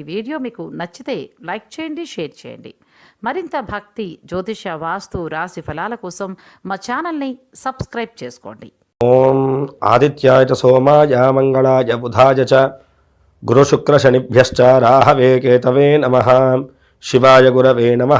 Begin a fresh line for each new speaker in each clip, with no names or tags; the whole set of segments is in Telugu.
ఈ వీడియో మీకు నచ్చితే లైక్ చేయండి షేర్ చేయండి. మరింత భక్తి జ్యోతిష వాస్తు రాశి ఫలాల కోసం మా ఛానల్ని సబ్స్క్రైబ్ చేసుకోండి.
ఓం ఆదిత్యాయ చ సోమాయ మంగళాయ బుధాయ చ గురుశుక్రశనిభ్యశ్చ రాహవే కేతవే నమ శివాయ గురవే నమ.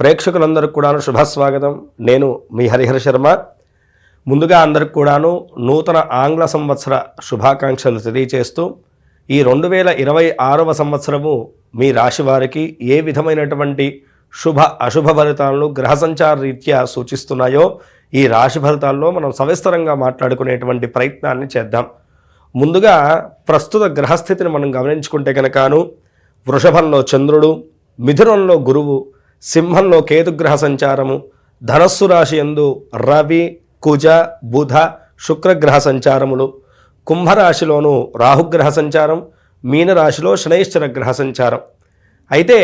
ప్రేక్షకులందరికీ కూడాను శుభస్వాగతం. నేను మీ హరిహర శర్మ. ముందుగా అందరికి కూడాను నూతన ఆంగ్ల సంవత్సర శుభాకాంక్షలు తెలియచేస్తూ ఈ రెండు వేల ఇరవై ఆరవ సంవత్సరము మీ రాశి వారికి ఏ విధమైనటువంటి శుభ అశుభ ఫలితాలను గ్రహ సంచార రీత్యా సూచిస్తున్నాయో ఈ రాశి ఫలితాల్లో మనం సవిస్తరంగా మాట్లాడుకునేటువంటి ప్రయత్నాన్ని చేద్దాం. ముందుగా ప్రస్తుత గ్రహస్థితిని మనం గమనించుకుంటే కనుకను వృషభంలో చంద్రుడు మిథునంలో గురువు సింహంలో కేతుగ్రహ సంచారము ధనస్సు రాశి యందు రవి కుజ బుధ శుక్రగ్రహ సంచారములు కుంభరాశిలోనూ రాహుగ్రహ సంచారం మీనరాశిలో శనైశ్చర గ్రహ సంచారం. అయితే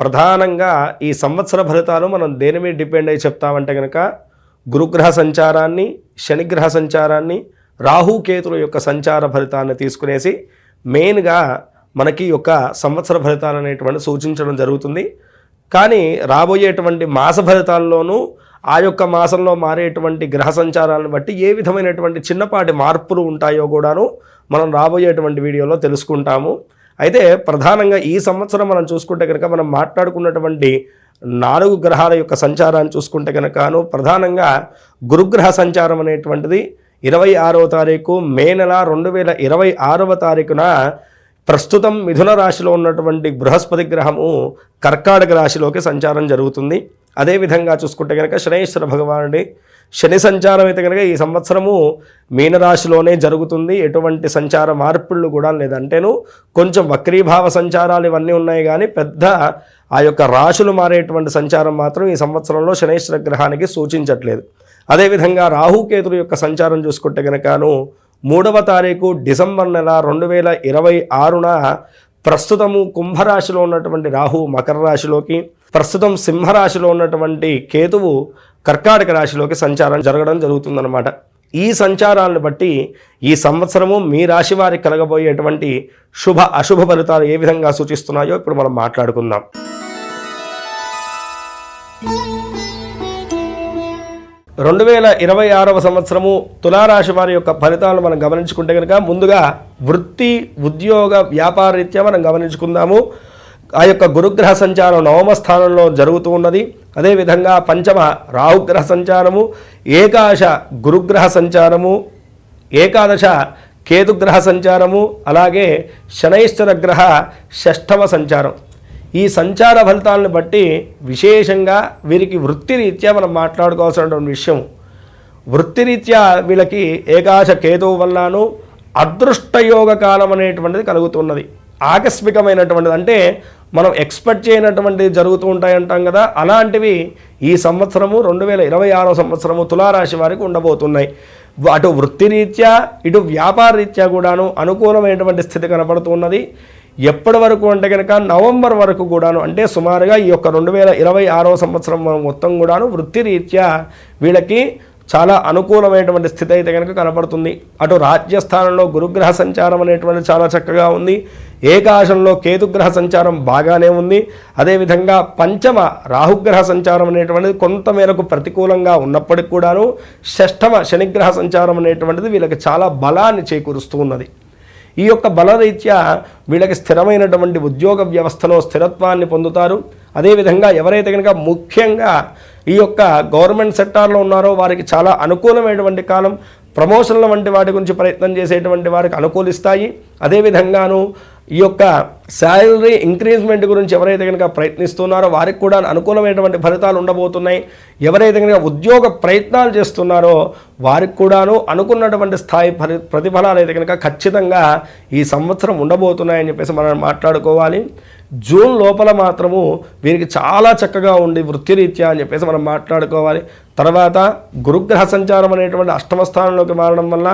ప్రధానంగా ఈ సంవత్సర ఫలితాలు మనం దేని మీద డిపెండ్ అయి చెప్తామంటే కనుక గురుగ్రహ సంచారాన్ని శనిగ్రహ సంచారాన్ని రాహుకేతుల యొక్క సంచార ఫలితాన్ని తీసుకునేసి మెయిన్గా మనకి యొక్క సంవత్సర ఫలితాలు అనేటువంటి సూచించడం జరుగుతుంది. కానీ రాబోయేటువంటి మాస ఫలితాల్లోనూ ఆ యొక్క మాసంలో మారేటువంటి గ్రహ సంచారాలను బట్టి ఏ విధమైనటువంటి చిన్నపాటి మార్పులు ఉంటాయో కూడాను మనం రాబోయేటువంటి వీడియోలో తెలుసుకుంటాము. అయితే ప్రధానంగా ఈ సంవత్సరం మనం చూసుకుంటే కనుక మనం మాట్లాడుకున్నటువంటి నాలుగు గ్రహాల యొక్క సంచారాన్ని చూసుకుంటే కనుకను ప్రధానంగా గురుగ్రహ సంచారం అనేటువంటిది ఇరవై ఆరవ తారీఖు మే నెల రెండు వేల ఇరవై ఆరవ తారీఖున ప్రస్తుతం మిథున రాశిలో ఉన్నటువంటి బృహస్పతి గ్రహము కర్కాటక రాశిలోకి సంచారం జరుగుతుంది. అదేవిధంగా చూసుకుంటే కనుక శనేశ్వర భగవానుడి శని సంచారం అయితే కనుక ఈ సంవత్సరము మీనరాశిలోనే జరుగుతుంది. ఎటువంటి సంచార మార్పుళ్ళు కూడా లేదంటేను కొంచెం వక్రీభావ సంచారాలు ఇవన్నీ ఉన్నాయి కానీ పెద్ద ఆ యొక్క రాశులు మారేటువంటి సంచారం మాత్రం ఈ సంవత్సరంలో శనేశ్వర గ్రహానికి సూచించట్లేదు. అదేవిధంగా రాహుకేతుల యొక్క సంచారం చూసుకుంటే కనుకను మూడవ తారీఖు డిసెంబర్ నెల రెండు వేల ఇరవై ఆరున ప్రస్తుతము కుంభరాశిలో ఉన్నటువంటి రాహు మకర రాశిలోకి ప్రస్తుతం సింహరాశిలో ఉన్నటువంటి కేతువు కర్కాటక రాశిలోకి సంచారం జరగడం జరుగుతుందన్నమాట. ఈ సంచారాలను బట్టి ఈ సంవత్సరము మీ రాశి వారికి కలగబోయేటువంటి శుభ అశుభ ఫలితాలు ఏ విధంగా సూచిస్తున్నాయో ఇప్పుడు మనం మాట్లాడుకుందాం. రెండు వేల ఇరవై ఆరవ సంవత్సరము తులారాశి వారి యొక్క ఫలితాలను మనం గమనించుకుంటే కనుక ముందుగా వృత్తి ఉద్యోగ వ్యాపార రీత్యా మనం గమనించుకుందాము. ఆ యొక్క గురుగ్రహ సంచారం నవమ స్థానంలో జరుగుతూ ఉన్నది. అదేవిధంగా పంచమ రాహుగ్రహ సంచారము ఏకాదశ గురుగ్రహ సంచారము ఏకాదశ కేతుగ్రహ సంచారము అలాగే శనైశ్వర గ్రహ షష్ఠమ సంచారం. ఈ సంచార ఫలితాలను బట్టి విశేషంగా వీరికి వృత్తిరీత్యా మనం మాట్లాడుకోవాల్సినటువంటి విషయం. వృత్తిరీత్యా వీళ్ళకి ఏకాశ కేతువు వల్లను అదృష్టయోగ కాలం అనేటువంటిది కలుగుతున్నది. ఆకస్మికమైనటువంటిది అంటే మనం ఎక్స్పెక్ట్ చేయనటువంటివి జరుగుతూ ఉంటాయంటాం కదా అలాంటివి ఈ సంవత్సరము రెండు వేల ఇరవై ఆరో సంవత్సరము తులారాశి వారికి ఉండబోతున్నాయి. అటు వృత్తిరీత్యా ఇటు వ్యాపార రీత్యా కూడాను అనుకూలమైనటువంటి స్థితి కనపడుతున్నది. ఎప్పటి వరకు అంటే కనుక నవంబర్ వరకు కూడాను అంటే సుమారుగా ఈ యొక్క రెండు వేల ఇరవై ఆరో సంవత్సరం మొత్తం కూడాను వృత్తిరీత్యా వీళ్ళకి చాలా అనుకూలమైనటువంటి స్థితి అయితే కనుక కనపడుతుంది. అటు రాజ్యస్థానంలో గురుగ్రహ సంచారం అనేటువంటి చాలా చక్కగా ఉంది. ఏకాశంలో కేతుగ్రహ సంచారం బాగానే ఉంది. అదేవిధంగా పంచమ రాహుగ్రహ సంచారం అనేటువంటిది కొంతమేరకు ప్రతికూలంగా ఉన్నప్పటికి కూడాను షష్టమ శనిగ్రహ సంచారం అనేటువంటిది వీళ్ళకి చాలా బలాన్ని చేకూరుస్తూ ఉన్నది. ఈ యొక్క బలరీత్యా వీళ్ళకి స్థిరమైనటువంటి ఉద్యోగ వ్యవస్థలో స్థిరత్వాన్ని పొందుతారు. అదేవిధంగా ఎవరైతే కనుక ముఖ్యంగా ఈ యొక్క గవర్నమెంట్ సెక్టార్లో ఉన్నారో వారికి చాలా అనుకూలమైనటువంటి కాలం ప్రమోషన్ల వంటి వాటి గురించి ప్రయత్నం చేసేటువంటి వారికి అనుకూలిస్తాయి. అదేవిధంగాను ఈ యొక్క శాలరీ ఇంక్రీజ్మెంట్ గురించి ఎవరైతే కనుక ప్రయత్నిస్తున్నారో వారికి కూడా అనుకూలమైనటువంటి ఫలితాలు ఉండబోతున్నాయి. ఎవరైతే కనుక ఉద్యోగ ప్రయత్నాలు చేస్తున్నారో వారికి కూడాను అనుకున్నటువంటి స్థాయి ఫలి ప్రతిఫలాలు అయితే కనుక ఖచ్చితంగా ఈ సంవత్సరం ఉండబోతున్నాయని చెప్పేసి మనం మాట్లాడుకోవాలి. జూన్ లోపల మాత్రము వీరికి చాలా చక్కగా ఉండి వృత్తిరీత్యా అని చెప్పేసి మనం మాట్లాడుకోవాలి. తర్వాత గురుగ్రహ సంచారం అనేటువంటి అష్టమ స్థానంలోకి మారడం వల్ల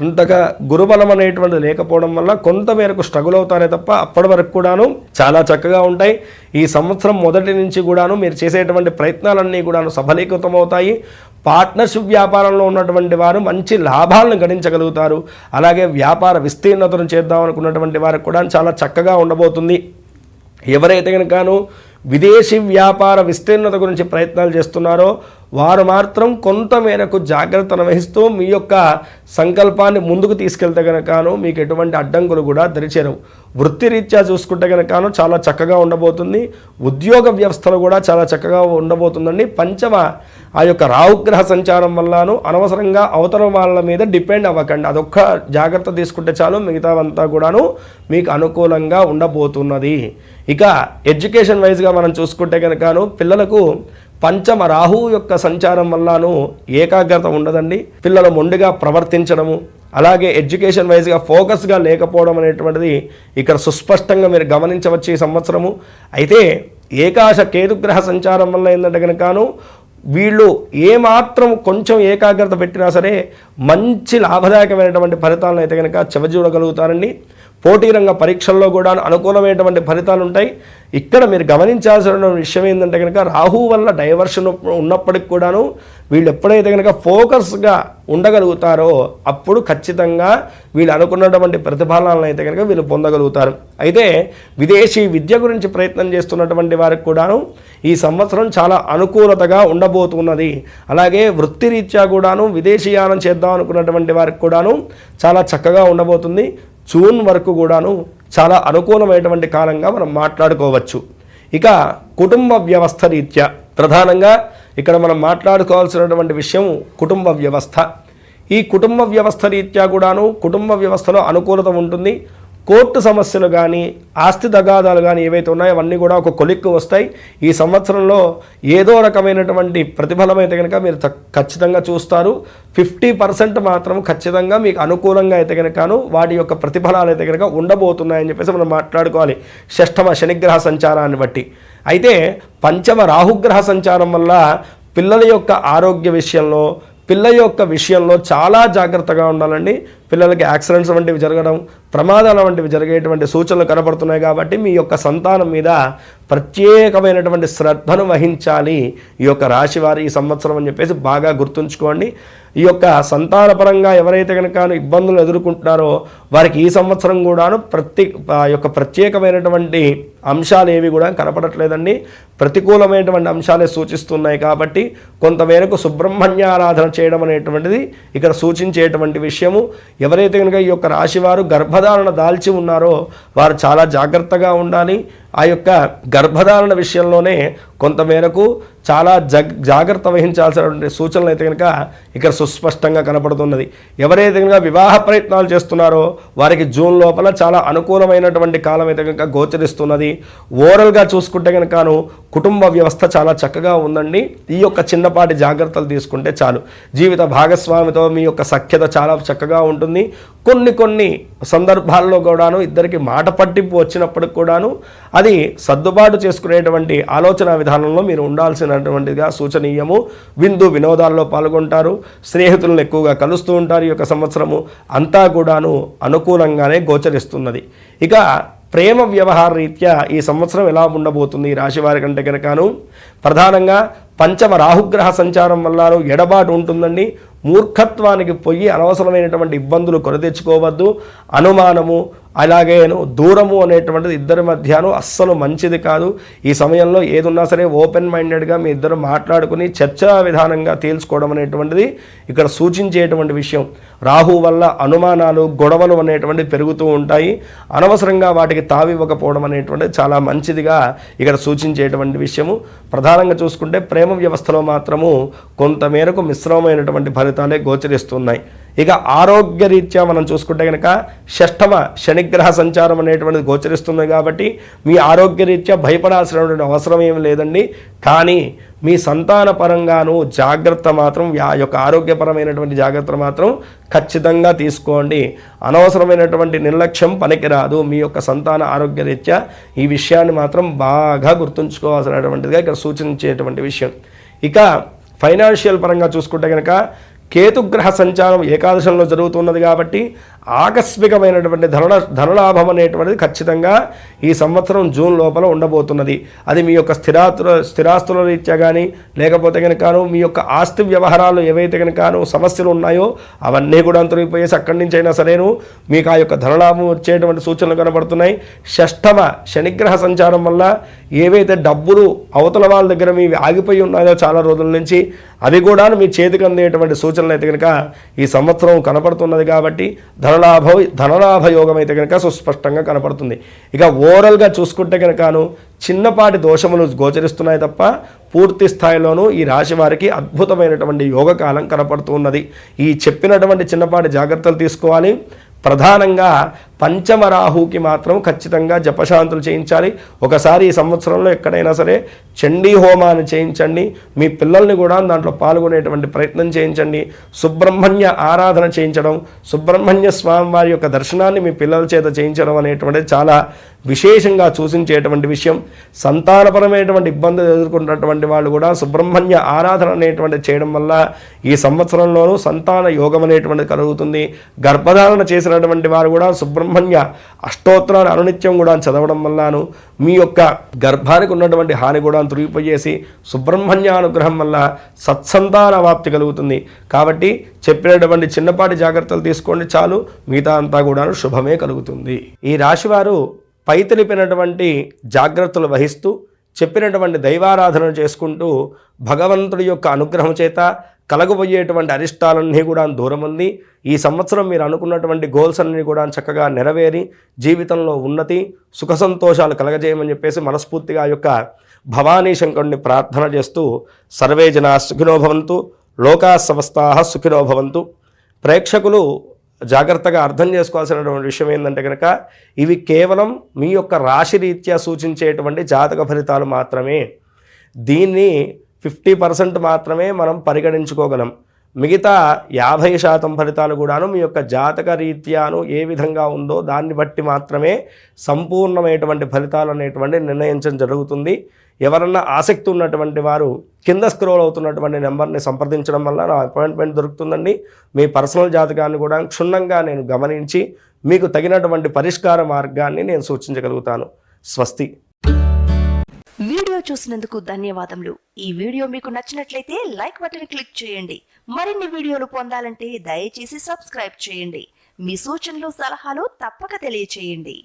అంతగా గురుబలం అనేటువంటిది లేకపోవడం వల్ల కొంతమేరకు స్ట్రగుల్ అవుతారే తప్ప అప్పటి వరకు కూడాను చాలా చక్కగా ఉంటాయి. ఈ సంవత్సరం మొదటి నుంచి కూడాను మీరు చేసేటువంటి ప్రయత్నాలన్నీ కూడాను సఫలీకృతమవుతాయి పార్ట్నర్షిప్ వ్యాపారంలో ఉన్నటువంటి వారు మంచి లాభాలను గణించగలుగుతారు. అలాగే వ్యాపార విస్తీర్ణతను చేద్దాం అనుకున్నటువంటి వారికి కూడా చాలా చక్కగా ఉండబోతుంది. ఎవరైతే కనుకను విదేశీ వ్యాపార విస్తీర్ణత గురించి ప్రయత్నాలు చేస్తున్నారో వారు మాత్రం కొంత మేరకు జాగ్రత్తను వహిస్తూ మీ యొక్క సంకల్పాన్ని ముందుకు తీసుకెళ్తే గనకను మీకు ఎటువంటి అడ్డంకులు కూడా దరిచేరవు. వృత్తిరీత్యా చూసుకుంటే గనకను చాలా చక్కగా ఉండబోతుంది. ఉద్యోగ వ్యవస్థలో కూడా చాలా చక్కగా ఉండబోతుందండి. పంచమ ఆ యొక్క రావుగ్రహ సంచారం వల్లను అనవసరంగా అవతల వాళ్ళ మీద డిపెండ్ అవ్వకండి. అదొక్క జాగ్రత్త తీసుకుంటే చాలు మిగతావంతా కూడాను మీకు అనుకూలంగా ఉండబోతున్నది. ఇక ఎడ్యుకేషన్ వైజ్గా మనం చూసుకుంటే కనుకను పిల్లలకు పంచమ రాహువు యొక్క సంచారం వల్లను ఏకాగ్రత ఉండదండి. పిల్లలు మొండిగా ప్రవర్తించడము అలాగే ఎడ్యుకేషన్ వైజ్గా ఫోకస్గా లేకపోవడం అనేటువంటిది ఇక్కడ సుస్పష్టంగా మీరు గమనించవచ్చు ఈ సంవత్సరము. అయితే ఏకాశ కేతుగ్రహ సంచారం వల్ల ఏంటంటే కనుకను వీళ్ళు ఏమాత్రం కొంచెం ఏకాగ్రత పెట్టినా సరే మంచి లాభదాయకమైనటువంటి ఫలితాలను అయితే కనుక చెవజూడగలుగుతారండి. పోటీ రంగ పరీక్షల్లో కూడా అనుకూలమైనటువంటి ఫలితాలు ఉంటాయి. ఇక్కడ మీరు గమనించాల్సిన విషయం ఏంటంటే కనుక రాహు వల్ల డైవర్షన్ ఉన్నప్పటికి కూడాను వీళ్ళు ఎప్పుడైతే కనుక ఫోకస్గా ఉండగలుగుతారో అప్పుడు ఖచ్చితంగా వీళ్ళు అనుకున్నటువంటి ప్రతిఫలాలను అయితే కనుక వీళ్ళు పొందగలుగుతారు. అయితే విదేశీ విద్య గురించి ప్రయత్నం చేస్తున్నటువంటి వారికి కూడాను ఈ సంవత్సరం చాలా అనుకూలతగా ఉండబోతున్నది. అలాగే వృత్తిరీత్యా కూడాను విదేశీయానం చేద్దాం అనుకున్నటువంటి వారికి కూడాను చాలా చక్కగా ఉండబోతుంది. జూన్ వరకు కూడాను చాలా అనుకూలమైనటువంటి కాలంగా మనం మాట్లాడుకోవచ్చు. ఇక కుటుంబ వ్యవస్థ రీత్యా ప్రధానంగా ఇక్కడ మనం మాట్లాడుకోవాల్సినటువంటి విషయం కుటుంబ వ్యవస్థ. ఈ కుటుంబ వ్యవస్థ రీత్యా కూడాను కుటుంబ వ్యవస్థలో అనుకూలత ఉంటుంది. కోర్టు సమస్యలు కానీ ఆస్తి తగాదాలు కానీ ఏవైతే ఉన్నాయో అవన్నీ కూడా ఒక కొలిక్కు వస్తాయి. ఈ సంవత్సరంలో ఏదో రకమైనటువంటి ప్రతిఫలం అయితే కనుక మీరు త- ఖచ్చితంగా చూస్తారు. ఫిఫ్టీ పర్సెంట్ మాత్రం ఖచ్చితంగా మీకు అనుకూలంగా అయితే కనుకను వాటి యొక్క ప్రతిఫలాలు అయితే కనుక ఉండబోతున్నాయని చెప్పేసి మనం మాట్లాడుకోవాలి. షష్టమ శనిగ్రహ సంచారాన్ని బట్టి. అయితే పంచమ రాహుగ్రహ సంచారం వల్ల పిల్లల యొక్క ఆరోగ్య విషయంలో పిల్ల యొక్క విషయంలో చాలా జాగ్రత్తగా ఉండాలండి. పిల్లలకి యాక్సిడెంట్స్ వంటివి జరగడం ప్రమాదాల వంటివి జరిగేటువంటి సూచనలు కనబడుతున్నాయి కాబట్టి మీ యొక్క సంతానం మీద ప్రత్యేకమైనటువంటి శ్రద్ధను వహించాలి. ఈ యొక్క రాశి వారి ఈ సంవత్సరం అని చెప్పేసి బాగా గుర్తుంచుకోండి. ఈ యొక్క సంతానపరంగా ఎవరైతే కనుక ఇబ్బందులు ఎదుర్కొంటున్నారో వారికి ఈ సంవత్సరం కూడాను ప్రతి ఆ యొక్క ప్రత్యేకమైనటువంటి అంశాలు ఏవి కూడా కనపడట్లేదండి. ప్రతికూలమైనటువంటి అంశాలే సూచిస్తున్నాయి కాబట్టి కొంతమేరకు సుబ్రహ్మణ్య ఆరాధన చేయడం అనేటువంటిది ఇక్కడ సూచించేటువంటి విషయము. ఎవరైతే కనుక ఈ యొక్క రాశివారు గర్భధారణ దాల్చి ఉన్నారో వారు చాలా జాగ్రత్తగా ఉండాలి. ఆ యొక్క గర్భధారణ విషయంలోనే కొంతమేరకు చాలా జగ్ జాగ్రత్త వహించాల్సినటువంటి సూచనలు అయితే కనుక ఇక్కడ సుస్పష్టంగా కనపడుతున్నది. ఎవరైతే కనుక వివాహ ప్రయత్నాలు చేస్తున్నారో వారికి జూన్ లోపల చాలా అనుకూలమైనటువంటి కాలం అయితే కనుక గోచరిస్తున్నది. ఓవరాల్గా చూసుకుంటే కనుకను కుటుంబ వ్యవస్థ చాలా చక్కగా ఉందండి. ఈ యొక్క చిన్నపాటి జాగ్రత్తలు తీసుకుంటే చాలు. జీవిత భాగస్వామితో మీ యొక్క సఖ్యత చాలా చక్కగా ఉంటుంది. కొన్ని కొన్ని సందర్భాల్లో కూడాను ఇద్దరికి మాట పట్టింపు వచ్చినప్పటికి కూడాను అది సర్దుబాటు చేసుకునేటువంటి ఆలోచన విధానంలో మీరు ఉండాల్సినటువంటిదిగా సూచనీయము. విందు వినోదాల్లో పాల్గొంటారు. స్నేహితులను ఎక్కువగా కలుస్తూ ఉంటారు. ఈ యొక్క సంవత్సరము అంతా కూడాను అనుకూలంగానే గోచరిస్తున్నది. ఇక ప్రేమ వ్యవహార రీత్యా ఈ సంవత్సరం ఎలా ఉండబోతుంది రాశివారి రాశి వారి కంటే కనుకను ప్రధానంగా పంచమ రాహుగ్రహ సంచారం వల్ల ఎడబాటు ఉంటుందండి. మూర్ఖత్వానికి పోయి అనవసరమైనటువంటి ఇబ్బందులు కొని తెచ్చుకోవద్దు అనుమానము అలాగేను దూరము అనేటువంటిది ఇద్దరి మధ్యను అస్సలు మంచిది కాదు. ఈ సమయంలో ఏదున్నా సరే ఓపెన్ మైండెడ్గా మీ ఇద్దరు మాట్లాడుకుని చర్చా విధానంగా తేల్చుకోవడం అనేటువంటిది ఇక్కడ సూచించేటువంటి విషయం. రాహు వల్ల అనుమానాలు గొడవలు అనేటువంటివి పెరుగుతూ ఉంటాయి. అనవసరంగా వాటికి తావివ్వకపోవడం అనేటువంటిది చాలా మంచిదిగా ఇక్కడ సూచించేటువంటి విషయము. ప్రధానంగా చూసుకుంటే ప్రేమ వ్యవస్థలో మాత్రము కొంతమేరకు మిశ్రమమైనటువంటి ఫలితాలే గోచరిస్తున్నాయి. ఇక ఆరోగ్య రీత్యా మనం చూసుకుంటే కనుక షష్టమ శనిగ్రహ సంచారం అనేటువంటిది గోచరిస్తుంది కాబట్టి మీ ఆరోగ్య రీత్యా భయపడాల్సినటువంటి అవసరం ఏమి లేదండి. కానీ మీ సంతాన పరంగాను జాగ్రత్త మాత్రం ఆ యొక్క ఆరోగ్యపరమైనటువంటి జాగ్రత్త మాత్రం ఖచ్చితంగా తీసుకోండి. అనవసరమైనటువంటి నిర్లక్ష్యం పనికిరాదు. మీ యొక్క సంతాన ఆరోగ్య రీత్యా ఈ విషయాన్ని మాత్రం బాగా గుర్తుంచుకోవాల్సినటువంటిదిగా ఇక్కడ సూచించేటువంటి విషయం. ఇక ఫైనాన్షియల్ పరంగా చూసుకుంటే కనుక కేతుగ్రహ సంచారం ఏకాదశంలో జరుగుతున్నది కాబట్టి ఆకస్మికమైనటువంటి ధన ధనలాభం అనేటువంటిది ఖచ్చితంగా ఈ సంవత్సరం జూన్ లోపల ఉండబోతున్నది. అది మీ యొక్క స్థిరాస్తుల స్థిరాస్తుల రీత్యా కానీ లేకపోతే కనుకను మీ యొక్క ఆస్తి వ్యవహారాలు ఏవైతే కనుకను సమస్యలు ఉన్నాయో అవన్నీ కూడా అంతరిగిపోయేసి అక్కడి నుంచి అయినా సరేను. మీకు ఆ యొక్క ధనలాభం వచ్చేటువంటి సూచనలు కనబడుతున్నాయి. షష్టమ శనిగ్రహ సంచారం వల్ల ఏవైతే డబ్బులు అవతల వాళ్ళ దగ్గర మీ ఆగిపోయి ఉన్నాయో చాలా రోజుల నుంచి అవి కూడా మీ చేతికి అందేటువంటి సూచనలు అయితే కనుక ఈ సంవత్సరం కనపడుతున్నది కాబట్టి ధన ధనలాభ యోగం అయితే కనుక సుస్పష్టంగా కనపడుతుంది. ఇక ఓవరాల్గా చూసుకుంటే కనుకను చిన్నపాటి దోషములు గోచరిస్తున్నాయి తప్ప పూర్తి స్థాయిలోనూ ఈ రాశి వారికి అద్భుతమైనటువంటి యోగకాలం కనపడుతూ ఉన్నది. ఈ చెప్పినటువంటి చిన్నపాటి జాగ్రత్తలు తీసుకోవాలి. ప్రధానంగా పంచమ రాహుకి మాత్రం ఖచ్చితంగా జపశాంతులు చేయించాలి. ఒకసారి ఈ సంవత్సరంలో ఎక్కడైనా సరే చండీ హోమాన్ని చేయించండి. మీ పిల్లల్ని కూడా దాంట్లో పాల్గొనేటువంటి ప్రయత్నం చేయించండి. సుబ్రహ్మణ్య ఆరాధన చేయించడం సుబ్రహ్మణ్య స్వామి వారి యొక్క దర్శనాన్ని మీ పిల్లల చేత చేయించడం అనేటువంటిది చాలా విశేషంగా సూచించేటువంటి విషయం. సంతానపరమైనటువంటి ఇబ్బందులు ఎదుర్కొన్నటువంటి వాళ్ళు కూడా సుబ్రహ్మణ్య ఆరాధన అనేటువంటిది చేయడం వల్ల ఈ సంవత్సరంలోనూ సంతాన యోగం అనేటువంటిది కలుగుతుంది. గర్భధారణ చేసినటువంటి వారు కూడా సుబ్రహ్మ సుబ్రహ్మణ్య అష్టోత్తరాలు అనునిత్యం కూడా చదవడం వల్లను. మీ యొక్క గర్భానికి ఉన్నటువంటి హాని కూడా తొలగిపోయేసి సుబ్రహ్మణ్య అనుగ్రహం వల్ల సత్సంతాన వాప్తి కలుగుతుంది. కాబట్టి చెప్పినటువంటి చిన్నపాటి జాగ్రత్తలు తీసుకోండి చాలు మిగతా అంతా కూడా శుభమే కలుగుతుంది. ఈ రాశివారు పై తెలిపినటువంటి జాగ్రత్తలు వహిస్తూ చెప్పినటువంటి దైవారాధన చేసుకుంటూ భగవంతుడి యొక్క అనుగ్రహం చేత కలగబోయేటువంటి అరిష్టాలన్నీ కూడా దూరం ఉంది. ఈ సంవత్సరం మీరు అనుకున్నటువంటి గోల్స్ అన్నీ కూడా చక్కగా నెరవేరి జీవితంలో ఉన్నతి సుఖ సంతోషాలు కలగజేయమని చెప్పేసి మనస్ఫూర్తిగా యొక్క భవానీ శంకరుణ్ణి ప్రార్థన చేస్తూ సర్వే జనా సుఖినో భవంతు లోకా సమస్తా సుఖినో భవంతు. ప్రేక్షకులు జాగ్రత్తగా అర్థం చేసుకోవాల్సినటువంటి విషయం ఏంటంటే కనుక ఇవి కేవలం మీ యొక్క రాశి రీత్యా సూచించేటువంటి జాతక ఫలితాలు మాత్రమే. దీన్ని ఫిఫ్టీ పర్సెంట్ మాత్రమే మనం పరిగణించుకోగలం. మిగతా యాభై శాతం ఫలితాలు కూడాను మీ యొక్క జాతక రీత్యాను ఏ విధంగా ఉందో దాన్ని బట్టి మాత్రమే సంపూర్ణమైనటువంటి ఫలితాలు అనేటువంటి నిర్ణయించడం జరుగుతుంది. ఎవరన్నా ఆసక్తి ఉన్నటువంటి వారు కింద స్క్రోల్ అవుతున్నటువంటి నెంబర్ని సంప్రదించడం వల్ల నా అపాయింట్మెంట్ దొరుకుతుందండి. మీ పర్సనల్ జాతకాన్ని కూడా క్షుణ్ణంగా నేను గమనించి మీకు తగినటువంటి పరిష్కార మార్గాన్ని నేను సూచించగలుగుతాను. స్వస్తి.
వీడియో చూసినందుకు ధన్యవాదములు. ఈ వీడియో మీకు నచ్చినట్లయితే లైక్ బటన్ క్లిక్ చేయండి. మరిన్ని వీడియోలు పొందాలంటే దయచేసి సబ్స్క్రైబ్ చేయండి. మీ సూచనలు సలహాలు తప్పక తెలియచేయండి.